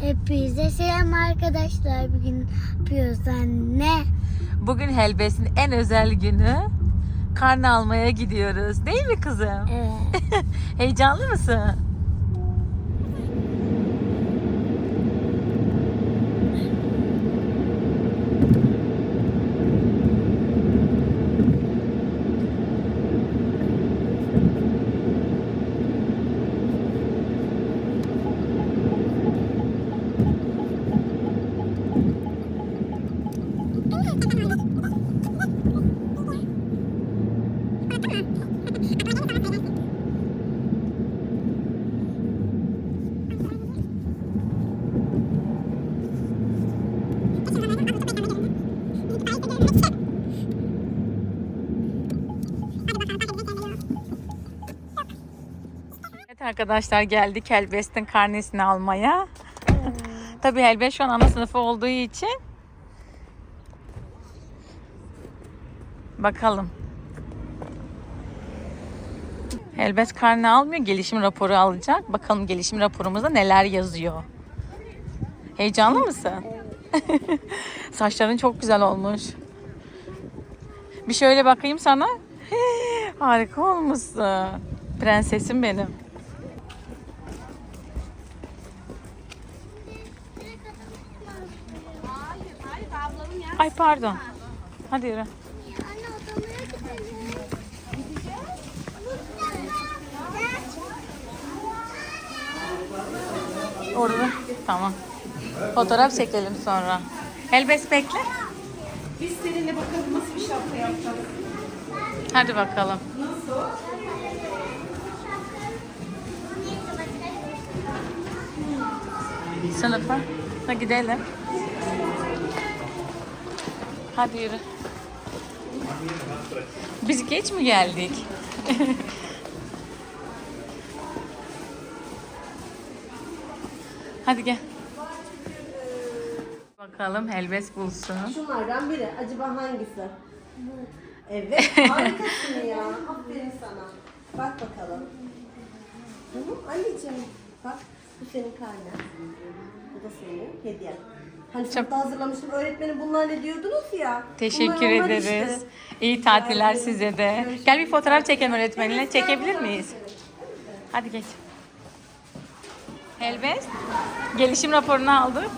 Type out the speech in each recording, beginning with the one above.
Hepinize selam arkadaşlar. Bugün yapıyoruz anne? Bugün Helbes'in en özel günü. Karne almaya gidiyoruz. Değil mi kızım? Evet. Heyecanlı mısın? Arkadaşlar geldik Helbes'in karnesini almaya. Tabii Helbes şu an ana sınıfı olduğu için. Bakalım. Helbet karne almıyor, gelişim raporu alacak. Bakalım gelişim raporumuzda neler yazıyor. Heyecanlı mısın? Saçların çok güzel olmuş. Bir şöyle bakayım sana. Harika olmuşsun. Prensesim benim. Ay pardon. Hadi yürü. Anne odamaya gidelim. Orada. Tamam. Fotoğraf çekelim sonra. Elbes bekle. Biz seninle bakalım nasıl bir şapka yapacağız. Hadi bakalım. Sınıfa. Hadi gidelim. Hadi yürü. Biz geç mi geldik? Hadi gel. Bakalım Helbes bulsun. Şunlardan biri. Acaba hangisi? Evet. Harikasın ya. Aferin sana. Bak bakalım. Hı hı, Anneciğim bak bu senin karnen. Bu da senin hediyen. Hani sınıfta hazırlamıştım öğretmenim bunlar ne diyordunuz ya. Teşekkür Bunlar onlar ederiz. işte. İyi tatiller size de. Gel bir fotoğraf çekelim öğretmeninle. Evet, Çekebilir miyiz? Hadi geç. Helbes, gelişim raporunu aldık.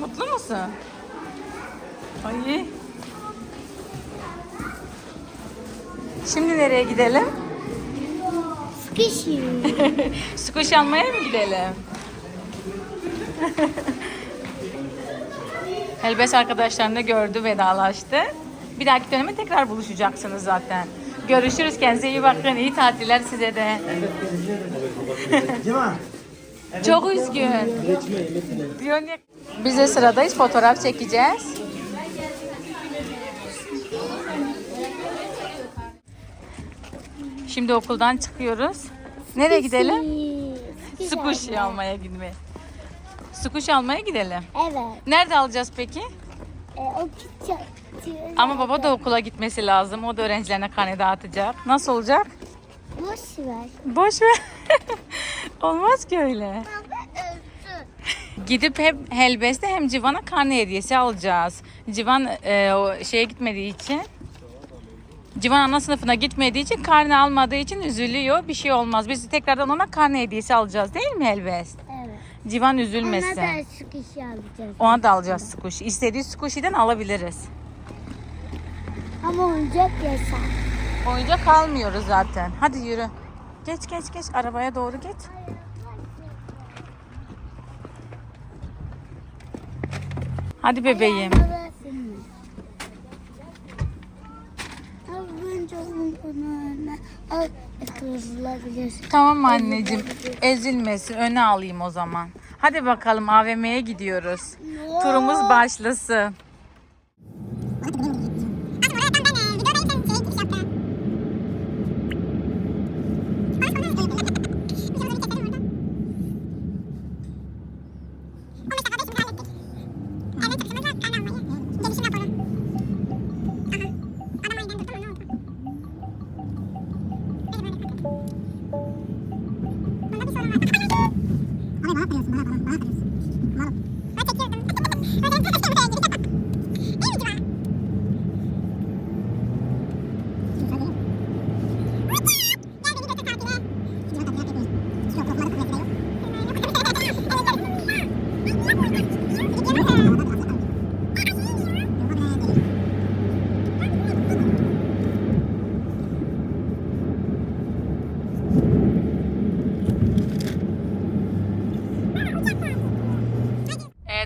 Mutlu musun? Ay. Şimdi nereye gidelim? Sıkışıyor. Squash almaya mı gidelim? Helbes arkadaşlarını gördü, vedalaştı. Bir dahaki döneme tekrar buluşacaksınız zaten. Görüşürüz. Kendinize iyi bakın. İyi tatiller size de. Çok üzgün. Biz de sıradayız. Fotoğraf çekeceğiz. Şimdi okuldan çıkıyoruz. Nereye gidelim? Squishy almaya gitmeye. Squishy almaya gidelim. Evet. Nerede alacağız peki? E, o küçük. Ama baba da okula gitmesi lazım. O da öğrencilerine karne dağıtacak. Nasıl olacak? Boş ver. Boş ver. Olmaz ki öyle. Gidip hem Helbes'te hem Civan'a karne hediyesi alacağız. Civan e, o şeye gitmediği için Civan ana sınıfına gitmediği için karne almadığı için üzülüyor. Bir şey olmaz. Biz tekrardan ona karne hediyesi alacağız değil mi Helbes? Evet. Civan Ona üzülmesin. da sıkışı alacağız. Ona da alacağız squishy. İstediği squishy'den alabiliriz. Ama oyuncak yasak. Oyuncak almıyoruz zaten. Hadi yürü. Geç geç geç. Arabaya doğru geç. Hadi bebeğim. Tamam anneciğim. Ezilmesin. Öne alayım o zaman. Hadi bakalım AVM'ye gidiyoruz. Turumuz başlasın.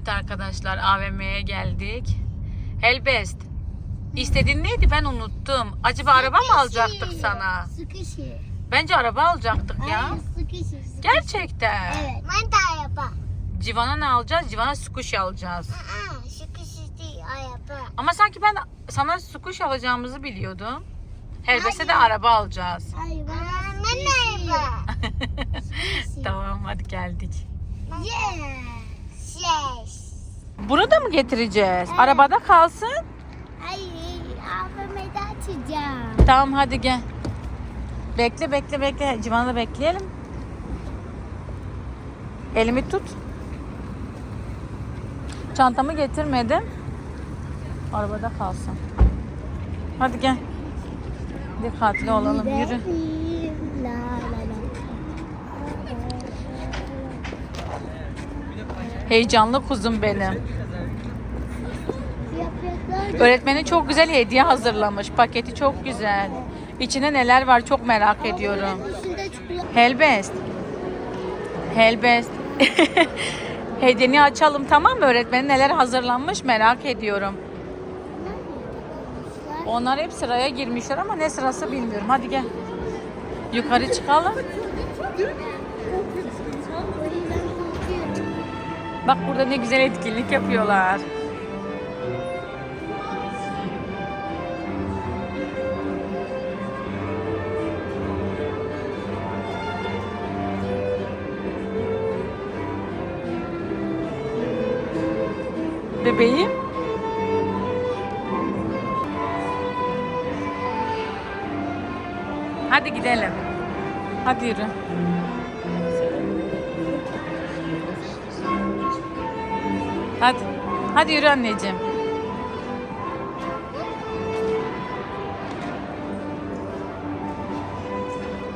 Evet arkadaşlar AVM'ye geldik. Helbest. İstediğin neydi ben unuttum. Acaba araba mı alacaktık sana? Sıkışı. Bence araba alacaktık ya. Hayır sıkışı. sıkışı. Gerçekten. Evet. Ben de araba. Civan'a ne alacağız? Civan'a squishy alacağız. Aa, sıkışı değil araba. Ama sanki ben sana squishy alacağımızı biliyordum. Helbest'e de araba alacağız. Hayır bana ben de araba. tamam hadi geldik. Yes. Yes. Bunu da mı getireceğiz? Arabada kalsın. Hayır AVM'de açacağım. Tamam hadi gel. Bekle bekle bekle. Civan'ı bekleyelim. Elimi tut. Çantamı getirmedim. Arabada kalsın. Hadi gel. Dikkatli olalım. Yürü. Heyecanlı kuzum benim. Öğretmenin çok güzel hediye hazırlamış. Paketi çok güzel. İçinde neler var çok merak ediyorum. Helbest. Helbest. Hediyeni açalım tamam mı? Öğretmenin neler hazırlanmış merak ediyorum. Onlar hep sıraya girmişler ama ne sırası bilmiyorum. Hadi gel. Yukarı çıkalım. Bak burada ne güzel etkinlik yapıyorlar. Bebeğim. Hadi gidelim. Hadi yürü. Hadi. Hadi yürü anneciğim.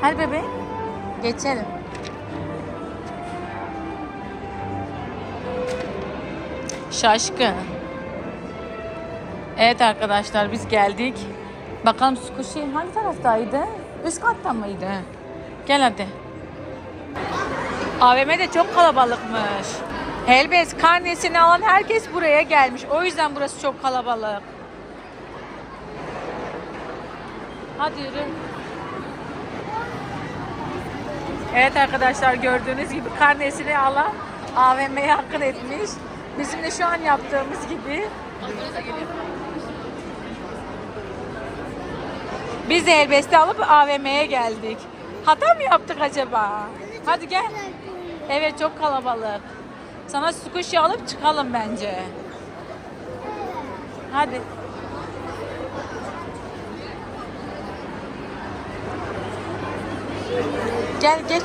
Hadi bebeğim. Geçelim. Şaşkın. Evet arkadaşlar biz geldik. Bakalım Squishy hangi taraftaydı? Üst katta mıydı? Gel hadi. AVM de çok kalabalıkmış. Helbet karnesini alan herkes buraya gelmiş. O yüzden burası çok kalabalık. Hadi yürü. Evet arkadaşlar gördüğünüz gibi karnesini alan AVM'ye hakkın etmiş. Bizim de şu an yaptığımız gibi. Biz de elbette alıp AVM'ye geldik. Hata mı yaptık acaba? Hadi gel. Evet çok kalabalık. Sana squishy alıp çıkalım bence. Hadi. Gel geç.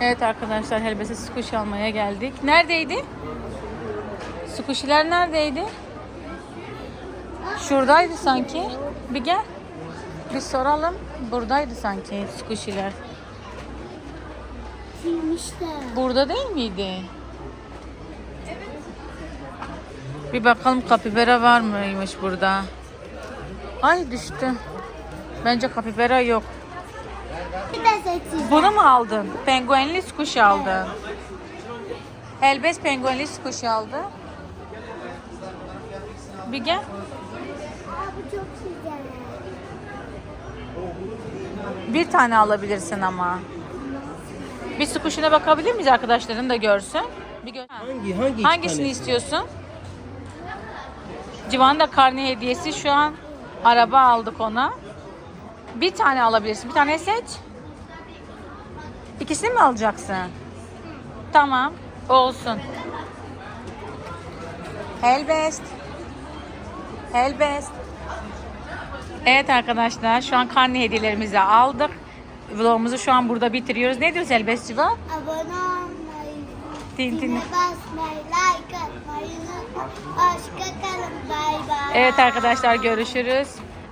Evet arkadaşlar helbese squishy almaya geldik. Neredeydi? Squishy'ler neredeydi? Şuradaydı sanki. Bir gel. Bir soralım. Buradaydı sanki squishy'ler. Silmişler. Burada değil miydi? Bir bakalım kapibera var mıymış burada. Ay düştü. Bence kapibera yok. Bunu mu aldın? Penguenli squish aldın. Helbes penguenli squish aldı. Bir gel. Aa, bu çok güzel. Bir tane alabilirsin ama. Bir squish'ine bakabilir miyiz arkadaşların da görsün? Bir gö- Hangi hangi Hangisini istiyorsun? Civan da karne hediyesi şu an araba aldık ona. Bir tane alabilirsin. Bir tane seç. İkisini mi alacaksın? Tamam. Olsun. Helbest. Helbest. Evet arkadaşlar şu an karne hediyelerimizi aldık. Vlogumuzu şu an burada bitiriyoruz. Ne diyoruz Helbest Civan? Abone olmayı, tin. zile basmayı, like atmayı unutmayın. Hoşça kalın. Bay bay. Evet arkadaşlar görüşürüz.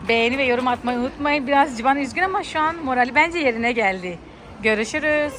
Beğeni ve yorum atmayı unutmayın. Biraz Civan üzgün ama şu an morali bence yerine geldi. Görüşürüz.